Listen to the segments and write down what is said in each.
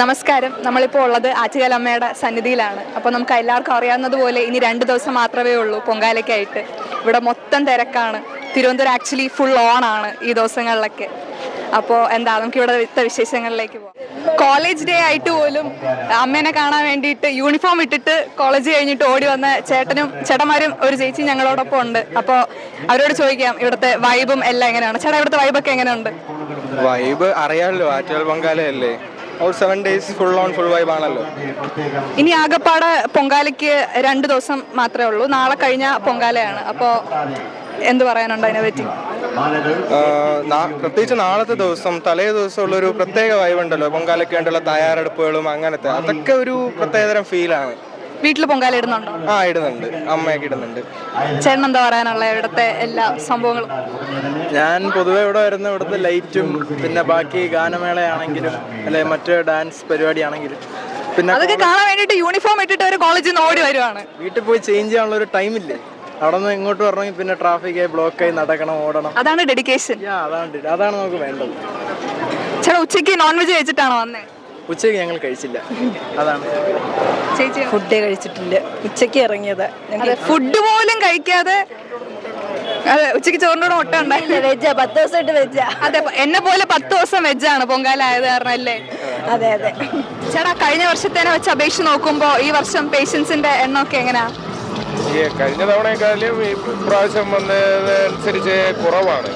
നമസ്കാരം. നമ്മളിപ്പോൾ ഉള്ളത് ആറ്റുകാലമ്മയുടെ സന്നിധിയിലാണ്. അപ്പോൾ നമുക്ക് എല്ലാവർക്കും അറിയാവുന്നതുപോലെ ഇനി രണ്ട് ദിവസം മാത്രമേ ഉള്ളൂ പൊങ്കാലയ്ക്കായിട്ട്. ഇവിടെ മൊത്തം തിരക്കാണ്. തിരുവനന്തപുരം ആക്ച്വലി ഫുൾ ഓൺ ആണ് ഈ ദിവസങ്ങളിലൊക്കെ. അപ്പോൾ എന്താ നമുക്ക് ഇവിടെ ഇത്ത വിശേഷങ്ങളിലേക്ക് പോകാം കോളേജ് ഡേ ആയിട്ട് പോലും അമ്മേനെ കാണാൻ വേണ്ടിയിട്ട് യൂണിഫോം ഇട്ടിട്ട് കോളേജ് കഴിഞ്ഞിട്ട് ഓടി വന്ന ചേട്ടനും ചേട്ടന്മാരും ഒരു ചേച്ചി ഞങ്ങളോടൊപ്പം ഉണ്ട്. അപ്പോൾ അവരോട് ചോദിക്കാം ഇവിടുത്തെ വൈബും എല്ലാം എങ്ങനെയാണ്? ചേട്ടാ ഇവിടുത്തെ വൈബൊക്കെ എങ്ങനെയുണ്ട്? വൈബ് അറിയാമല്ലോ ആറ്റുകാൽ പൊങ്കാലയല്ലേ? ഒരു seven days full on full vibe ആണല്ലോ. ഇനി ആകപ്പാട് പൊങ്കാലയ്ക്ക് രണ്ട് ദിവസം മാത്രമേ ഉള്ളൂ. നാളെ കഴിഞ്ഞ പൊങ്കാലയാണ്. അപ്പോൾ എന്ത് പറയാനുണ്ട് അതിനെ പറ്റി? പ്രത്യേകിച്ച് നാളത്തെ ദിവസം തലേ ദിവസം ഉള്ളൊരു പ്രത്യേക വൈബ് ഉണ്ടല്ലോ. പൊങ്കാലയ്ക്ക് വേണ്ടിയുള്ള തയ്യാറെടുപ്പുകളും അങ്ങനത്തെ. അതൊക്കെ ഒരു പ്രത്യേകതരം ഫീലാണ് വീട്ടിൽ പൊങ്കാല ഇടുന്നുണ്ടോ? ആ ഇടുന്നുണ്ട്. അമ്മയൊക്കെ ഇടുന്നുണ്ട്. ചേട്ടൻ എന്താ പറയാനുള്ള ഇവിടുത്തെ എല്ലാ സംഭവങ്ങളും? ഞാൻ പൊതുവെ ഇവിടെ വരുന്ന ഇവിടുത്തെ ലൈറ്റും പിന്നെ ബാക്കി ഗാനമേളയാണെങ്കിലും അല്ലെ മറ്റേ ഡാൻസ് പരിപാടി ആണെങ്കിലും പിന്നെ അതൊക്കെ കാണാൻ വേണ്ടിട്ട് യൂണിഫോം ഇട്ടിട്ട് ഒരു കോളേജിൽ നിന്ന് ഓടി വരുവാണ്. വീട്ടിൽ പോയി ചേഞ്ച് ചെയ്യാനുള്ള ഒരു ടൈമില്ലേ അവിടെ നിന്ന് ഇങ്ങോട്ട് വരണമെങ്കിൽ പിന്നെ ബ്ലോക്ക് ആയി നടക്കണം ഓടണം. അതാണ് ഡെഡിക്കേഷൻ യാ അതാണ് അതാണ് നമുക്ക് വേണ്ടത്. ചേട്ടാ ഉച്ചയ്ക്ക് നോൺ വെജ് കഴിച്ചിട്ടാണോ വന്നേ? ഉച്ചയ്ക്ക് ഞങ്ങൾ കഴിച്ചില്ല. അതാണ്. ചേച്ചി ഫുഡ് കഴിച്ചിട്ടില്ല. ഉച്ചയ്ക്ക് ഇറങ്ങിയത്. ഫുഡ് പോലും കഴിക്കാതെ അതെ ഉച്ചയ്ക്ക് ചോറിന്റെ കൂടെ മുട്ട ഉണ്ടായി. വെജാ പത്ത് ദിവസമായിട്ട് വെജാ അതെ എന്നെ പോലെ പത്ത് ദിവസം വെജാണ് പൊങ്കാലായത് കാരണം അല്ലേ അതെ അതെ. ചേട്ടാ കഴിഞ്ഞ വർഷത്തേനെ വെച്ച് അപേക്ഷിച്ച് നോക്കുമ്പോൾ ഈ വർഷം പേഷ്യൻസിന്റെ എണ്ണമൊക്കെ എങ്ങനെയാ ഈ കഴിഞ്ഞ തവണയെക്കാളും ഈ പ്രാവശ്യം വന്നതനുസരിച്ച് കുറവാണ്.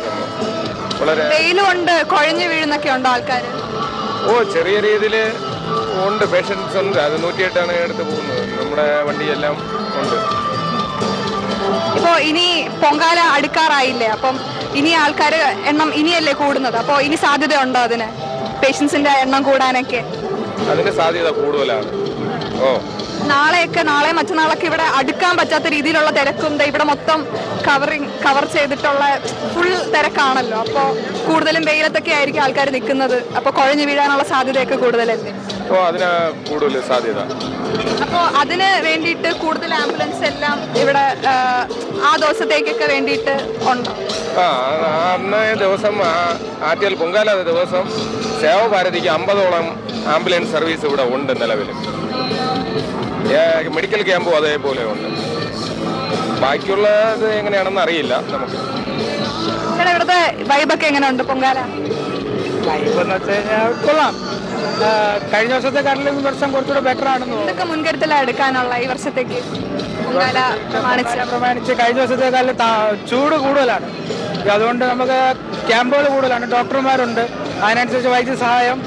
വെയിലുണ്ട് കുഴഞ്ഞു വീഴുന്നൊക്കെ ഉണ്ടോ ആൾക്കാർ ഓ ചെറിയ രീതിയിൽ ഉണ്ട്. പേഷ്യൻസ് ഉണ്ട്. അത് നൂറ്റിയെട്ടാണ് എടുത്ത് പോകുന്നത്. നമ്മുടെ വണ്ടിയെല്ലാം ഉണ്ട്. ഇപ്പോൾ ഇനി പൊങ്കാല അടുക്കാറായില്ലേ? അപ്പം ഇനി ആൾക്കാർ എണ്ണം ഇനിയല്ലേ കൂടുന്നത്? അപ്പോൾ ഇനി സാധ്യത ഉണ്ടോ അതിന് പേഷ്യൻസിന്റെ എണ്ണം കൂടാനൊക്കെ? അതിന് സാധ്യത കൂടുതലാണ്. ഓ. നാളെയൊക്കെ നാളെ മറ്റന്നാളൊക്കെ ഇവിടെ അടുക്കാൻ പറ്റാത്ത രീതിയിലുള്ള തിരക്കും ഇവിടെ മൊത്തം കവറിങ് കവർ ചെയ്തിട്ടുള്ള ഫുൾ തിരക്കാണല്ലോ. അപ്പോൾ കൂടുതലും വെയിലത്തൊക്കെ ആയിരിക്കും ആൾക്കാർ നിൽക്കുന്നത് അപ്പോൾ കുഴഞ്ഞു വീഴാനുള്ള സാധ്യതയൊക്കെ കൂടുതലല്ലേ? ഓ അതിന് കൂടുതൽ സാധ്യത. അപ്പോൾ അതിന് വേണ്ടിയിട്ട് കൂടുതൽ ആംബുലൻസ് എല്ലാം ഇവിടെ ആ, ദിവസത്തേക്കൊക്കെ വേണ്ടിയിട്ട് ഉണ്ടോ? ആ അന്നേ ദിവസം ആറ്റിയാൽ പൊങ്കാല ദിവസം സേവഭാരതിക്ക് അമ്പതോളം ആംബുലൻസ് സർവീസ് ഇവിടെ ഉണ്ട് നിലവിൽ മെഡിക്കൽ ക്യാമ്പും അതേപോലെ ഉണ്ട്. ബാക്കിയുള്ളത് എങ്ങനെയാണെന്ന് അറിയില്ല നമുക്ക്. ഇവിടുത്തെ വൈബൊക്കെ എങ്ങനെയുണ്ട് പൊങ്കാല? വൈബ് എന്ന് വെച്ച് കഴിഞ്ഞാൽ കൊള്ളാം. കഴിഞ്ഞ വർഷത്തെക്കാട്ടിലും ഈ വർഷം കുറച്ചുകൂടെ ബെറ്റർ ആണെന്ന് മുൻകരുതലാണ് എടുക്കാനുള്ള ഈ വർഷത്തേക്ക് പൊങ്കാല പ്രമാണിച്ച്. കഴിഞ്ഞ വർഷത്തെക്കാളും താ- ചൂട് കൂടുതലാണ്. അതുകൊണ്ട് നമുക്ക് ക്യാമ്പുകൾ കൂടുതലാണ്. ഡോക്ടർമാരുണ്ട്. അതിനനുസരിച്ച് വൈദ്യസഹായം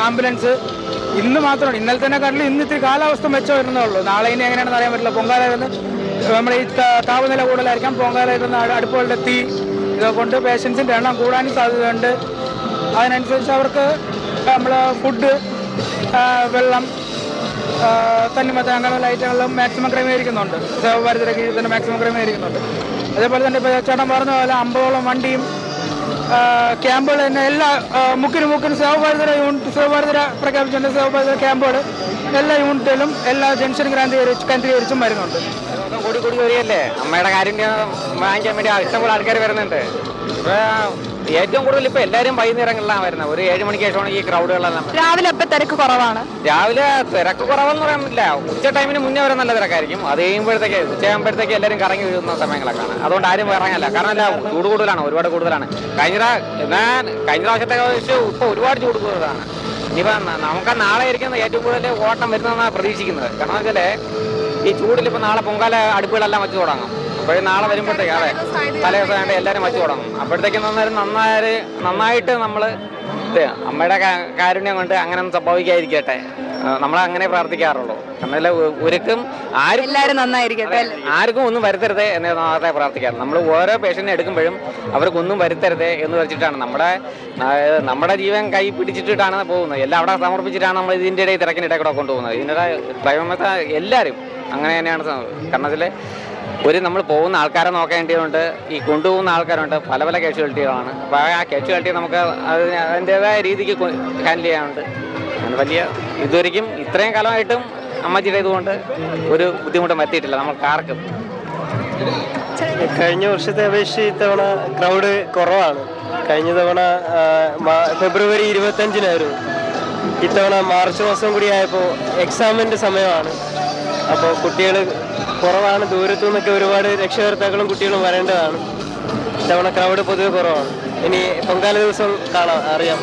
ആംബുലൻസ് ഇന്ന് മാത്രമാണ്. ഇന്നലെ തന്നെ കണ്ടില്ല ഇന്ന് ഇത്തിരി കാലാവസ്ഥ മെച്ചം വരുന്നേ ഉള്ളൂ നാളെ ഇനി എങ്ങനെയാണെന്ന് അറിയാൻ പറ്റില്ല. പൊങ്കാല ഇരുന്ന് നമ്മുടെ ഈ താപനില കൂടുതലായിരിക്കാം. പൊങ്കാല അടുപ്പുകളുടെ തീ ഇതുകൊണ്ട് കൊണ്ട് പേഷ്യൻസിന്റെ എണ്ണം കൂടാനും സാധ്യതയുണ്ട്. അതിനനുസരിച്ച് അവർക്ക് നമ്മൾ ഫുഡ് വെള്ളം തന്നിമത്ത അങ്ങനെയുള്ള ഐറ്റങ്ങളിലും മാക്സിമം ക്രമീകരിക്കുന്നുണ്ട്. സേവഭാരതിയുടെ കീഴിൽ തന്നെ മാക്സിമം ക്രമീകരിക്കുന്നുണ്ട്. അതേപോലെ തന്നെ ഇപ്പോൾ ചേട്ടൻ പറഞ്ഞ പോലെ അമ്പതോളം വണ്ടിയും ക്യാമ്പുകൾ തന്നെ. എല്ലാ മുക്കിന് മുക്കിന് സേവഭാരതര യൂണിറ്റ് സേവഭാരതര പ്രഖ്യാപിച്ചുകൊണ്ട് സേവഭാരതര ക്യാമ്പുകൾ. എല്ലാ യൂണിറ്റിലും എല്ലാ ജംഗ്ഷനും ക്രാന്തീകരിച്ച് കേന്ദ്രീകരിച്ചും വരുന്നുണ്ട്. കൂടി കൂടി വരികയല്ലേ? അമ്മയുടെ കാര്യം വാങ്ങിക്കാൻ വേണ്ടി ഇഷ്ടംപോലെ ആൾക്കാർ വരുന്നുണ്ട്. ഇപ്പൊ ഏറ്റവും കൂടുതൽ ഇപ്പൊ എല്ലാരും വൈകുന്നേരങ്ങളിലാണ് വരുന്നത്. ഒരു ഏഴ് മണിക്ക് ശേഷമാണ് ഈ ക്രൗഡുകളെല്ലാം രാവിലെ ഇപ്പൊ തിരക്ക് കുറവാണ്? രാവിലെ തിരക്ക് കുറവെന്ന് പറയാൻ പറ്റില്ല. ഉച്ച ടൈമിന് മുന്നേ വരെ നല്ല തിരക്കായിരിക്കും. അത് കഴിയുമ്പോഴത്തേക്ക് ഉച്ചയാകുമ്പോഴത്തേക്ക് എല്ലാവരും കറങ്ങി വീഴുന്ന സമയങ്ങളൊക്കെയാണ് അതുകൊണ്ട് ആരും ഇറങ്ങല്ല കാരണം അല്ല ചൂട് കൂടുതലാണ് ഒരുപാട് കൂടുതലാണ്. കഴിഞ്ഞ ഞാൻ കഴിഞ്ഞ പ്രാവശ്യത്തെ വെച്ച് ഇപ്പൊ ഒരുപാട് ചൂട് കൂടുതലാണ്. ഇനിയിപ്പോ നമുക്ക് നാളെ ആയിരിക്കും ഏറ്റവും കൂടുതൽ ഓട്ടം വരുന്നതെന്നാണ് പ്രതീക്ഷിക്കുന്നത്. കാരണം വെച്ചാൽ ഈ ചൂടിൽ ഇപ്പോൾ നാളെ പൊങ്കാല അടുപ്പുകളെല്ലാം വെച്ച് തുടങ്ങും. അപ്പോൾ നാളെ വരുമ്പോഴത്തേക്ക് അതെ തലേ ദിവസം വേണ്ട എല്ലാവരും വെച്ച് തുടങ്ങും. അപ്പോഴത്തേക്കും നന്നായി നന്നായി നന്നായിട്ട് നമ്മൾ അമ്മയുടെ കാരുണ്യം കൊണ്ട് അങ്ങനെ ഒന്നും സംഭവിക്കാതിരിക്കട്ടെ. നമ്മൾ അങ്ങനെ പ്രാർത്ഥിക്കാറുള്ളൂ. കാരണം ഒരുക്കും ആരും എല്ലാവരും നന്നായിരിക്കട്ടെ. ആർക്കും ഒന്നും വരുത്തരുത് എന്ന് മാത്രമേ പ്രാർത്ഥിക്കാറ്. നമ്മൾ ഓരോ പേഷ്യന്റെ എടുക്കുമ്പോഴും അവർക്കൊന്നും വരുത്തരുത് എന്ന് വെച്ചിട്ടാണ് നമ്മുടെ നമ്മുടെ ജീവൻ കൈ പിടിച്ചിട്ടാണ് പോകുന്നത്. എല്ലാം അവിടെ സമർപ്പിച്ചിട്ടാണ് നമ്മൾ ഇതിന്റെ ഇടയിൽ തിരക്കിനിടയിൽ കൂടെ കൊണ്ടുപോകുന്നത്. ഇതിന്റെ പ്രേമത്തെ എല്ലാവരും അങ്ങനെ തന്നെയാണ് സ- കാരണം അതിൽ ഒരു നമ്മൾ പോകുന്ന ആൾക്കാരെ നോക്കേണ്ടതുണ്ട് ഈ കൊണ്ടുപോകുന്ന ആൾക്കാരുണ്ട് പല പല കാഷ്വാലിറ്റികളാണ് അപ്പോൾ ആ കാഷ്വാലിറ്റി നമുക്ക് അത് അതിന്റെതായ രീതിക്ക് ഹാൻഡിൽ ചെയ്യാനുണ്ട്. അങ്ങനെ വലിയ ഇതുവരെയും ഇത്രയും കാലമായിട്ടും അമ്മച്ചിയുടെ ഇതുകൊണ്ട് ഒരു ബുദ്ധിമുട്ടും പറ്റിയിട്ടില്ല നമ്മൾ ആർക്കും കഴിഞ്ഞ വർഷത്തെ അപേക്ഷിച്ച് ഇത്തവണ ക്രൗഡ് കുറവാണ്. കഴിഞ്ഞ തവണ ഫെബ്രുവരി ഇരുപത്തഞ്ചിനായിരുന്നു. ഇത്തവണ മാർച്ച് മാസം കൂടി ആയപ്പോൾ എക്സാമിന്റെ സമയമാണ്. അപ്പോൾ കുട്ടികൾ കുറവാണ് ദൂരത്തു നിന്നൊക്കെ ഒരുപാട് രക്ഷകർത്താക്കളും കുട്ടികളും വരേണ്ടതാണ്. ഇത്തവണ ക്രൗഡ് പൊതുവെ കുറവാണ്. ഇനി പൊങ്കാല ദിവസം കാണാം അറിയാം.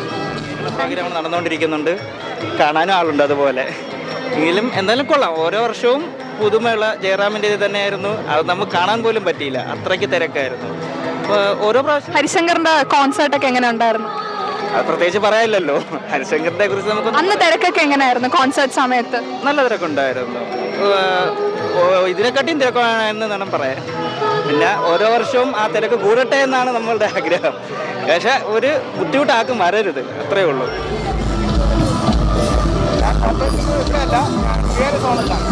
പ്രോഗ്രാം നടന്നുകൊണ്ടിരിക്കുന്നുണ്ട്. കാണാനും ആളുണ്ട് അതുപോലെ. എങ്കിലും എന്തായാലും കൊള്ളാം. ഓരോ വർഷവും പുതുമയുള്ള ജയറാമിന്റെ ഇത് തന്നെയായിരുന്നു. അത് നമുക്ക് കാണാൻ പോലും പറ്റിയില്ല. അത്രയ്ക്ക് തിരക്കായിരുന്നു. ഓരോ പ്രാവശ്യം ഹരിശങ്കറിന്റെ കോൺസേർട്ടൊക്കെ എങ്ങനെ ഉണ്ടായിരുന്നു? അത് പ്രത്യേകിച്ച് പറയാനില്ലല്ലോ. ഹരിശങ്കറിനെ കുറിച്ച് നമുക്ക് അന്ന് തിരക്കൊക്കെ എങ്ങനെയായിരുന്നു? കോൺസേർട്ട് സമയത്ത്? നല്ല തിരക്കുണ്ടായിരുന്നു. ഏഹ് ഇതിനെക്കാട്ടിയും തിരക്കാണ് എന്ന് വേണം പറയാൻ. പിന്നെ ഓരോ വർഷവും ആ തിരക്ക് കൂടട്ടെ എന്നാണ് നമ്മളുടെ ആഗ്രഹം. പക്ഷെ ഒരു ബുദ്ധിമുട്ടാക്കും വരരുത്. അത്രയേ ഉള്ളൂ. ഇവിടെ അല്ല വേറെ സോണത്താണ്